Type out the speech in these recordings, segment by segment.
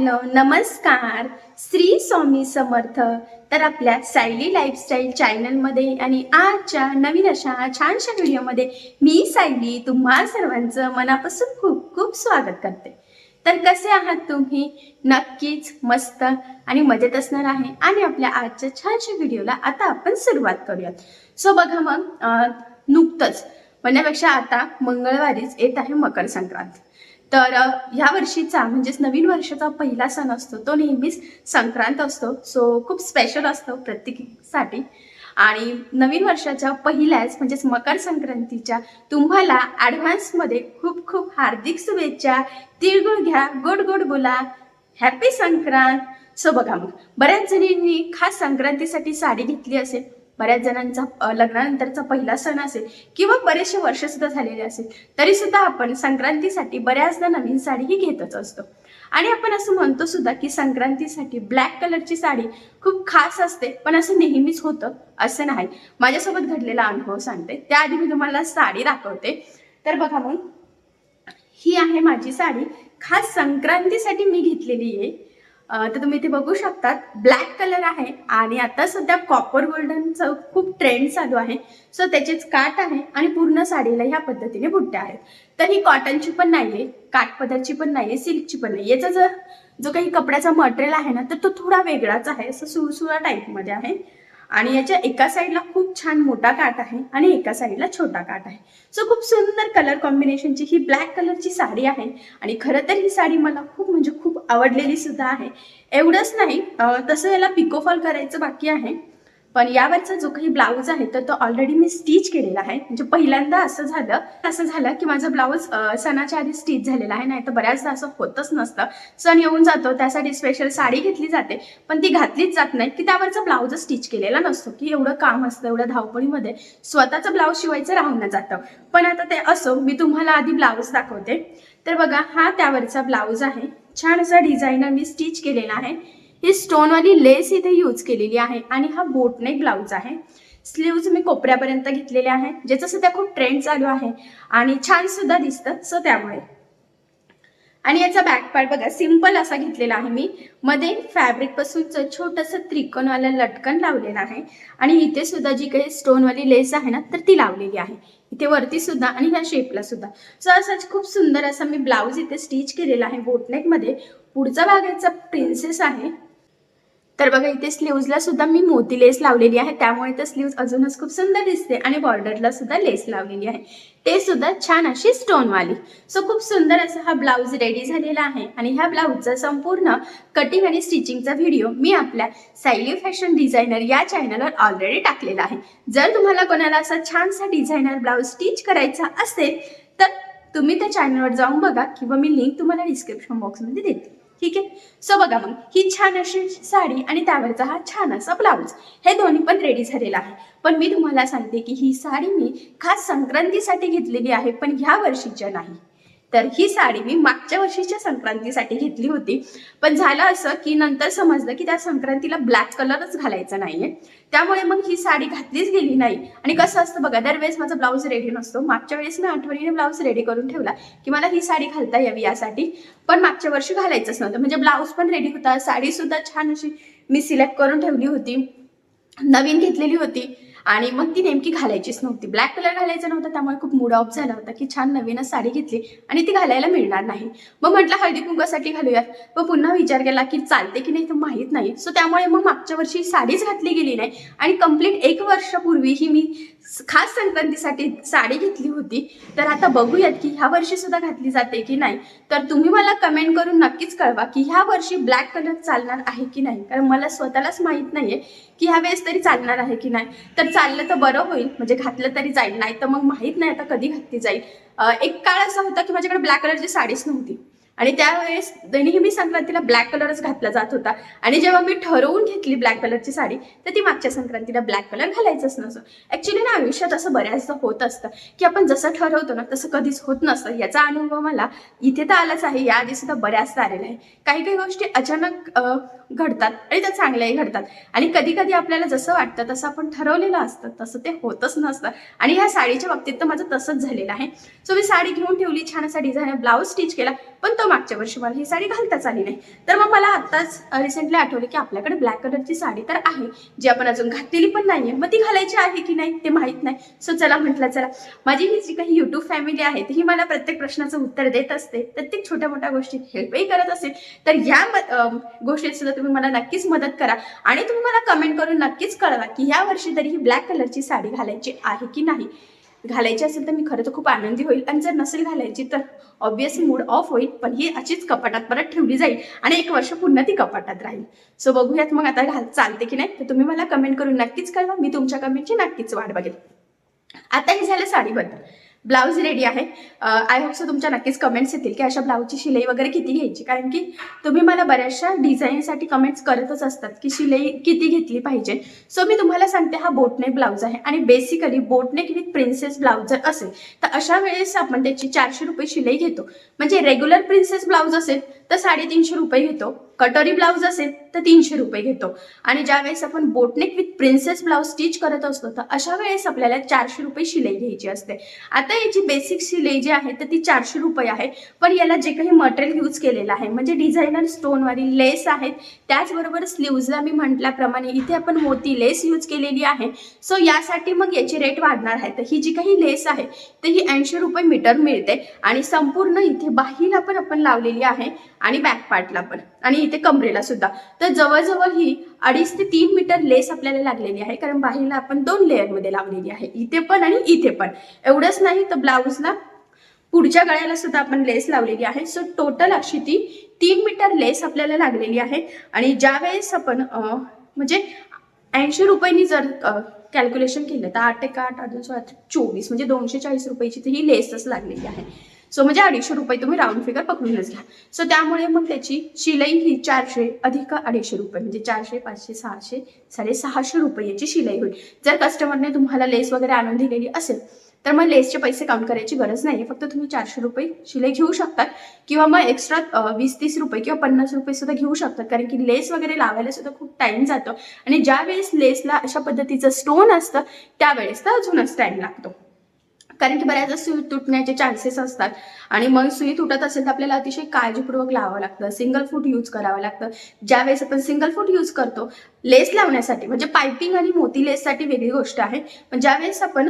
Hello नमस्कार. श्री स्वामी समर्थ. तर आपल्या सायली लाईफस्टाईल चॅनलमध्ये आणि आजच्या नवीन अशा छानशा व्हिडिओमध्ये मी सायली तुम्हा सर्वांचं मनापासून खूप खूप स्वागत करते. तर कसे आहात तुम्ही? नक्कीच मस्त आणि मजेत असणार आहे. आणि आपल्या आजच्या छानशा व्हिडिओला आता आपण सुरुवात करूयात. सो बघा मग नुकतंच म्हणण्यापेक्षा आता मंगळवारीच येत आहे मकर संक्रांत तर ह्या वर्षीचा म्हणजेच नवीन वर्षाचा पहिला सण असतो तो नेहमीच संक्रांत असतो. सो खूप स्पेशल असतो प्रत्येकीसाठी. आणि नवीन वर्षाच्या पहिल्याच म्हणजेच मकर संक्रांतीच्या तुम्हाला ॲडव्हान्समध्ये खूप खूप हार्दिक शुभेच्छा. तिळगुळ घ्या गोड गोड बोला. हॅपी संक्रांत. सो बघा मग बऱ्याच जणींनी खास संक्रांतीसाठी साडी घेतली असेल. बऱ्याच जणांचा लग्नानंतरचा पहिला सण असेल किंवा बरेचसे वर्ष सुद्धा झालेले असेल तरी सुद्धा आपण संक्रांतीसाठी बऱ्याचदा नवीन साडी ही घेतच असतो. आणि आपण असं म्हणतो सुद्धा की संक्रांतीसाठी ब्लॅक कलरची साडी खूप खास असते पण असं नेहमीच होतं असं नाही. माझ्यासोबत घडलेला अनुभव सांगते. त्याआधी मी तुम्हाला साडी दाखवते. तर बघा मग ही आहे माझी साडी. खास संक्रांतीसाठी मी घेतलेली आहे. तर तुम्ही इथे बघू शकतात ब्लॅक कलर आहे आणि आता सध्या कॉपर गोल्डनचं खूप ट्रेंड चालू आहे. सो त्याचेच काठ आहे आणि पूर्ण साडीला ह्या पद्धतीने बुट्ट्या आहेत. तर ही कॉटनची पण नाही आहे काठपदरची पण नाही आहे सिल्कची पण नाही याचा जर जो काही कपड्याचा मटेरियल आहे ना तर तो थोडा वेगळाच आहे. असं सुळसुळा टाईपमध्ये आहे. आणि याच्या एका साईडला खूप छान मोठा काठ आहे आणि एका साईडला छोटा काठ आहे. सो खूप सुंदर कलर कॉम्बिनेशनची ही ब्लॅक कलरची साडी आहे आणि खरं तर ही साडी मला खूप म्हणजे खूप आवडलेली सुद्धा आहे. एवढंच नाही तसं याला पिकोफॉल करायचं बाकी आहे. पण यावरचा जो काही ब्लाऊज आहे तर तो ऑलरेडी मी स्टिच केलेला आहे. म्हणजे पहिल्यांदा असं झालं असं झालं की माझा ब्लाऊज सणाच्या आधी स्टिच झालेला आहे. नाही तर बऱ्याचदा असं होतच नसतं. सण येऊन जातो त्यासाठी स्पेशल साडी घेतली जाते. पण ती घातलीच जात नाही की त्यावरचा ब्लाऊज स्टिच केलेला नसतो की एवढं काम असतं एवढ्या धावपळीमध्ये स्वतःचं ब्लाऊज शिवायचं राहून जातं. पण आता ते असो मी तुम्हाला आधी ब्लाऊज दाखवते. तर बघा हा त्यावरचा ब्लाऊज आहे. छान असा डिझायनर मी स्टिच केलेला आहे. ही स्टोनवाली लेस इथे यूज केलेली आहे आणि हा बोटनेक ब्लाऊज आहे. स्लीव्ज मी कोपऱ्यापर्यंत घेतलेले आहे ज्याचं सध्या खूप ट्रेंड चालू आहे आणि छान सुद्धा दिसतं सो त्यामुळे. आणि याचा बॅक पार्ट बघा सिंपल असा घेतलेला आहे मी. मध्ये फॅब्रिक पासूनचं छोटंसं त्रिकोणवालं लटकन लावलेलं आहे आणि इथे सुद्धा जी काही स्टोनवाली लेस आहे ना तर ती लावलेली आहे. इथे वरती सुद्धा आणि ह्या शेपला सुद्धा. सो असाच खूप सुंदर असा मी ब्लाऊज इथे स्टिच केलेला आहे बोटनेकमध्ये. पुढचा भाग याचा प्रिन्सेस आहे. तर बघा इथे स्लीव्जला सुद्धा मी मोती लेस लावलेली आहे. त्यामुळे तर स्लीव्ज अजूनच खूप सुंदर दिसते आणि बॉर्डरला सुद्धा लेस लावलेली आहे. ते सुद्धा छान अशी स्टोनवाली सो खूप सुंदर असा हा ब्लाऊज रेडी झालेला आहे आणि ह्या ब्लाऊजचा संपूर्ण कटिंग आणि स्टिचिंगचा व्हिडिओ मी आपल्या सायली फॅशन डिझायनर या चॅनलवर ऑलरेडी टाकलेला आहे. जर तुम्हाला कोणाला असा छानसा डिझायनर ब्लाऊज स्टिच करायचा असेल तर तुम्ही त्या चॅनलवर जाऊन बघा किंवा मी लिंक तुम्हाला डिस्क्रिप्शन बॉक्समध्ये देते. ठीक आहे? सो बघा मग ही छान अशी साडी आणि त्यावरचा हा छान असा ब्लाऊज हे दोन्ही पण रेडी झालेला आहे. पण मी तुम्हाला सांगते की ही साडी मी खास संक्रांतीसाठी घेतलेली आहे पण ह्या वर्षीच्या नाही. तर ही साडी मी मागच्या वर्षीच्या संक्रांतीसाठी घेतली होती. पण झालं असं की नंतर समजलं की त्या संक्रांतीला ब्लॅक कलरच घालायचा नाहीये. त्यामुळे मग ही साडी घातलीच गेली नाही. आणि कसं असतं बघा दरवेळेस माझा ब्लाऊज रेडी नसतो. मागच्या वेळेस मी आठवणीने ब्लाऊज रेडी करून ठेवला की मला ही साडी घालता यावी यासाठी. पण मागच्या वर्षी घालायचंच नव्हतं. म्हणजे ब्लाऊज पण रेडी होता. साडी सुद्धा छान अशी मी सिलेक्ट करून ठेवली होती. नवीन घेतलेली होती. आणि मग ती नेमकी घालायचीच नव्हती. ब्लॅक कलर घालायचा नव्हता त्यामुळे खूप मूड ऑफ झाला होता की छान नवीनच साडी घेतली आणि ती घालायला मिळणार नाही. मग म्हटलं हळदी कुंकासाठी घालूयात. मग पुन्हा विचार केला की चालते की नाही तर माहीत नाही. सो त्यामुळे मग मागच्या वर्षी साडीच घातली गेली नाही. आणि कंप्लीट एक वर्षापूर्वी ही मी खास संक्रांतीसाठी साडी घेतली होती. तर आता बघूयात की ह्या वर्षी सुद्धा घातली जाते की नाही. तर तुम्ही मला कमेंट करून नक्कीच कळवा की ह्या वर्षी ब्लॅक कलर चालणार आहे की नाही. कारण मला स्वतःलाच माहीत नाहीये की ह्या वेळेस तरी चालणार आहे की नाही. तर चाललं तर बरं होईल. म्हणजे घातलं तरी जाईल. नाही तर मग माहीत नाही आता कधी घातली जाईल. एक काळ असा होता की माझ्याकडे ब्लॅक कलरची साडीच नव्हती. आणि त्यावेळेस नेहमी संक्रांतीला ब्लॅक कलरच घातला जात होता. आणि जेव्हा मी ठरवून घेतली ब्लॅक कलरची साडी तर ती मागच्या संक्रांतीला ब्लॅक कलर घालायचंच नसतं. ॲक्च्युली ना आयुष्यात असं बऱ्याचदा होत असतं की आपण जसं ठरवतो ना तसं कधीच होत नसतं. याचा अनुभव मला इथे तर आलाच आहे. याआधी सुद्धा बऱ्याचदा आलेला आहे. काही काही गोष्टी अचानक घडतात आणि त्या चांगल्याही घडतात. आणि कधी कधी आपल्याला जसं वाटतं तसं आपण ठरवलेलं असतं. तसं ते होतच नसतं. आणि ह्या साडीच्या बाबतीत तर माझं तसंच झालेलं आहे. सो मी साडी घेऊन ठेवली छान असा डिझाईन ब्लाऊज स्टिच केला. पण तो मागच्या वर्षी मला ही साडी घालताच आली नाही. तर मग मला आत्ताच रिसेंटली आठवलं की आपल्याकडे ब्लॅक कलरची साडी तर आहे जी आपण अजून घातलेली पण नाहीये. मग ती घालायची आहे की नाही ते माहीत नाही. सो चला म्हटलं चला. माझी ही जी काही युट्यूब फॅमिली आहे ती मला प्रत्येक प्रश्नाचं उत्तर देत असते. प्रत्येक छोट्या मोठ्या गोष्टीत हेल्पही करत असेल तर या गोष्टीत सुद्धा तुम्ही मला नक्कीच मदत करा. आणि तुम्ही मला कमेंट करून नक्कीच कळवा की या वर्षी तरी ही ब्लॅक कलरची साडी घालायची आहे की नाही. घालायची असेल तर मी खरं तर खूप आनंदी होईल. आणि जर नसेल घालायची तर ऑब्विस मूड ऑफ होईल पण ही अशीच कपाटात परत ठेवली जाईल आणि एक वर्ष पुन्हा ती कपाटात राहील. सो बघूयात मग आता घाल चालते की नाही? तर तुम्ही मला कमेंट करून नक्कीच कळवा. मी तुमच्या कमेंटची नक्कीच वाट बघेल. आता हे झालं साडीबद्दल. ब्लाऊज रेडी आहे. आय होप सो तुमच्या नक्कीच कमेंट्स येतील की अशा ब्लाऊजची शिलाई वगैरे किती घ्यायची? कारण की तुम्ही मला बऱ्याचशा डिझाईनसाठी कमेंट्स करतच असतात की शिलाई किती घेतली पाहिजे. सो मी तुम्हाला सांगते हा बोटनेक ब्लाऊज आहे आणि basically boatneck with princess blouse जर असेल तर अशा वेळेस आपण त्याची चारशे रुपये शिलाई घेतो. म्हणजे रेग्युलर प्रिन्सेस ब्लाऊज असेल तर साडेतीनशे रुपये घेतो. कटोरी ब्लाऊज असेल तर तीनशे रुपये घेतो. आणि ज्या वेळेस आपण boatneck with princess blouse stitch करत असतो तर अशा वेळेस आपल्याला चारशे रुपये शिलाई घ्यायची असते. आता याची बेसिक शिलाई जी आहे तर ती चारशे रुपये आहे. पण याला जे काही मटेरियल यूज केलेलं आहे म्हणजे डिझायनर स्टोनवाली लेस आहेत त्याचबरोबर स्लीव्जला मी म्हटल्याप्रमाणे इथे आपण मोती लेस यूज केलेली आहे. सो यासाठी मग याची रेट वाढणार आहे. तर ही जी काही लेस आहे तर ही ऐंशी रुपये मीटर मिळते. आणि संपूर्ण इथे बाहीला पण आपण लावलेली आहे. आणि बॅक पार्टला पण. आणि इथे कमरेला सुद्धा. तर जवळजवळ ही अडीच ते तीन मीटर लेस आपल्याला लागलेली आहे कारण बाहेरला आपण दोन लेअरमध्ये लावलेली आहे. इथे पण आणि इथे पण. एवढंच नाही तर ब्लाऊजला पुढच्या गळ्याला सुद्धा आपण लेस लावलेली आहे. सो टोटल अशी ती तीन मीटर लेस आपल्याला लागलेली आहे. आणि ज्या वेळेस आपण म्हणजे ऐंशी रुपयांनी जर कॅल्क्युलेशन केलं तर आठ एक आठ अजून सोळा चोवीस म्हणजे दोनशे चाळीस रुपयाची ही लेसच लागलेली आहे. सो म्हणजे अडीचशे रुपये तुम्ही राऊंड फिगर पकडूनच घ्या सो त्यामुळे मग त्याची शिलाई ही चारशे अधिक अडीचशे रुपये म्हणजे चारशे पाचशे सहाशे साडेसहाशे रुपये याची शिलाई होईल. जर कस्टमरने तुम्हाला लेस वगैरे आणून दिलेली असेल तर मग लेसचे पैसे काउंट करायची गरज नाही फक्त तुम्ही चारशे रुपये शिलाई घेऊ शकतात किंवा मग एक्स्ट्रा वीस तीस रुपये किंवा पन्नास रुपये सुद्धा घेऊ शकतात. कारण की लेस वगैरे लावायला सुद्धा खूप टाइम जातो. आणि ज्या वेळेस लेसला अशा पद्धतीचं स्टोन असतं त्यावेळेस तर अजूनच टाइम लागतो. कारण की बऱ्याचदा सुई तुटण्याचे चान्सेस असतात. आणि मग सुई तुटत असेल तर आपल्याला अतिशय काळजीपूर्वक लावावं लागतं. सिंगल फूट यूज करावं लागतं. ज्यावेळेस आपण सिंगल फूट यूज करतो लेस लावण्यासाठी म्हणजे पायपिंग आणि मोती लेससाठी वेगळी गोष्ट आहे. पण ज्यावेळेस आपण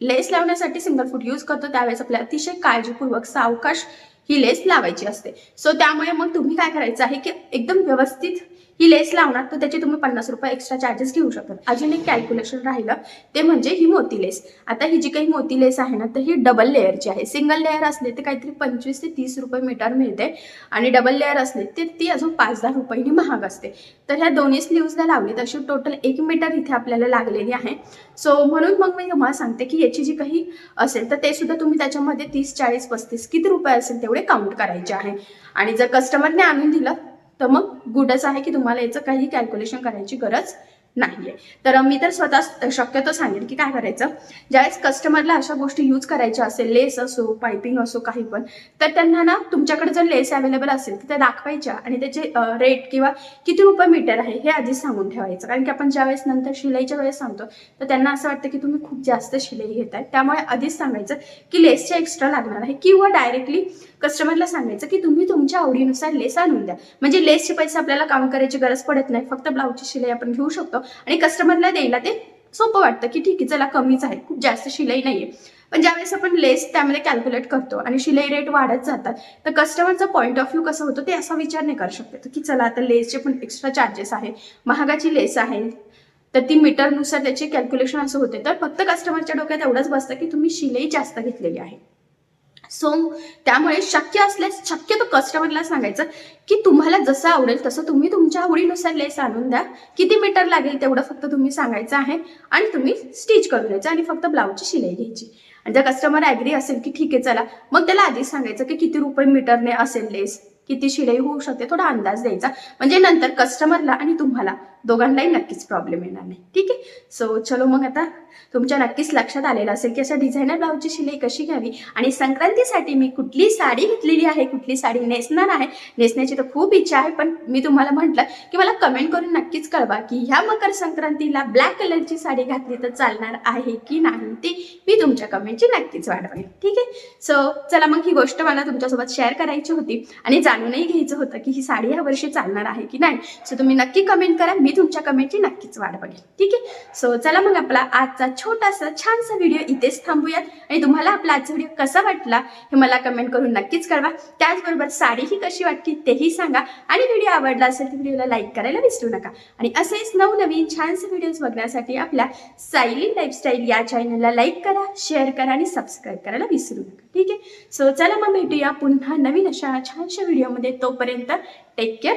लेस लावण्यासाठी सिंगल फूट यूज करतो त्यावेळेस आपल्याला अतिशय काळजीपूर्वक सावकाश ही लेस लावायची असते. सो त्यामुळे मग तुम्ही काय करायचं आहे की एकदम व्यवस्थित ही लेस लावणार तर त्याचे तुम्ही पन्नास रुपये एक्स्ट्रा चार्जेस घेऊ शकतात अजून एक कॅल्क्युलेशन राहिलं ते म्हणजे ही मोती लेस. आता ही जी काही मोती लेस आहे ना तर ही डबल लेअरची आहे. सिंगल लेअर असले तर काहीतरी पंचवीस ते तीस रुपये मीटर मिळते आणि डबल लेअर असले ते ती अजून पाच दहा रुपयांनी महाग असते. तर ह्या दोन्ही स्लीव्जला लावली तशी टोटल एक मीटर इथे आपल्याला लागलेली आहे. सो म्हणून मग मी तुम्हाला सांगते की याची जी काही असेल तर ते सुद्धा तुम्ही त्याच्यामध्ये तीस चाळीस पस्तीस किती रुपये असेल तेवढे काउंट करायचे आहे. आणि जर कस्टमरने आणून दिलं तर मग गुडच आहे की तुम्हाला याचं काही कॅल्क्युलेशन करायची गरज नाहीये. तर मी तर स्वतः शक्यतो सांगेन की काय करायचं? ज्यावेळेस कस्टमरला अशा गोष्टी यूज करायच्या असेल लेस असो पायपिंग असो काही पण तर त्यांना ना तुमच्याकडे जर लेस अवेलेबल असेल तर त्या दाखवायच्या आणि त्याचे रेट किंवा किती रुपये मीटर आहे हे आधीच सांगून ठेवायचं. कारण की आपण ज्यावेळेस नंतर शिलाईच्या वेळेस सांगतो तर त्यांना असं वाटतं की तुम्ही खूप जास्त शिलाई घेताय. त्यामुळे आधीच सांगायचं की लेसचे एक्स्ट्रा लागणार आहे. किंवा डायरेक्टली कस्टमरला सांगायचं की तुम्ही तुमच्या आवडीनुसार लेस आणून द्या. म्हणजे लेसचे पैसे आपल्याला काम करायची गरज पडत नाही. फक्त ब्लाऊजची शिलाई आपण घेऊ शकतो. आणि कस्टमरला द्यायला ते सोपं वाटतं की ठीक आहे चला कमीच आहे खूप जास्त शिलाई नाहीये. पण ज्यावेळेस आपण लेस त्यामध्ये कॅल्क्युलेट करतो आणि शिलाई रेट वाढत जातात तर कस्टमरचा पॉईंट ऑफ व्ह्यू कसं होतं ते असा विचार नाही करू शकतो की चला आता लेसचे पण एक्स्ट्रा चार्जेस आहे महागाची लेस आहे तर ती मीटरनुसार त्याचे कॅल्क्युलेशन असं होते. तर फक्त कस्टमरच्या डोक्यात एवढंच बसतं की तुम्ही शिलाई जास्त घेतलेली आहे. सो त्यामुळे शक्य असल्यास शक्यतो कस्टमरला सांगायचं की तुम्हाला जसं आवडेल तसं तुम्ही तुमच्या आवडीनुसार लेस आणून द्या. किती मीटर लागेल तेवढं फक्त तुम्ही सांगायचं आहे आणि तुम्ही स्टिच करून द्यायचं आणि फक्त ब्लाऊजची शिलाई घ्यायची. आणि जर कस्टमर ॲग्री असेल की ठीक आहे चला. मग त्याला आधीच सांगायचं की किती रुपये मीटरने असेल लेस? किती शिलाई होऊ शकते? थोडा अंदाज द्यायचा. म्हणजे नंतर कस्टमरला आणि तुम्हाला दोघांनाही नक्कीच प्रॉब्लेम येणार नाही. ठीक आहे? सो चलो मग आता तुमच्या नक्कीच लक्षात आलेलं असेल की अशा डिझायनर ब्लाऊजची शिलाई कशी घ्यावी? आणि संक्रांतीसाठी मी कुठली साडी घेतलेली आहे? कुठली साडी नेसणार आहे? नेसण्याची तर खूप इच्छा आहे पण मी तुम्हाला म्हटलं की मला कमेंट करून नक्कीच कळवा की ह्या मकर संक्रांतीला ब्लॅक कलरची साडी घातली तर चालणार आहे की नाही ती मी तुमच्या कमेंटची नक्कीच वाढवेन. ठीक आहे? सो चला मग ही गोष्ट मला तुमच्यासोबत शेअर करायची होती आणि जाणूनही घ्यायचं होतं की ही साडी ह्या वर्षी चालणार आहे की नाही. सो तुम्ही नक्की कमेंट करा. मी तुमच्या कमेंटची नक्कीच वाट बघेल. ठीक आहे? सो चला मग आपला आजचा छोटासा छानसा व्हिडिओ इथेच थांबूयात. आणि तुम्हाला आपला आजचा व्हिडिओ कसा वाटला हे मला कमेंट करून नक्कीच कळवा. त्याचबरोबर साडी ही कशी वाटली तेही सांगा. आणि व्हिडिओ आवडला असेल तर व्हिडिओला लाईक करायला विसरू नका. आणि असेच नवनवीन छानसे व्हिडिओज बघण्यासाठी आपल्या सायली लाईफस्टाईल या चॅनलला लाईक करा शेअर करा आणि सबस्क्राईब करायला विसरू नका. ठीक आहे? सो चला मग भेटूया पुन्हा नवीन अशा छानशा व्हिडिओमध्ये तोपर्यंत टेक केअर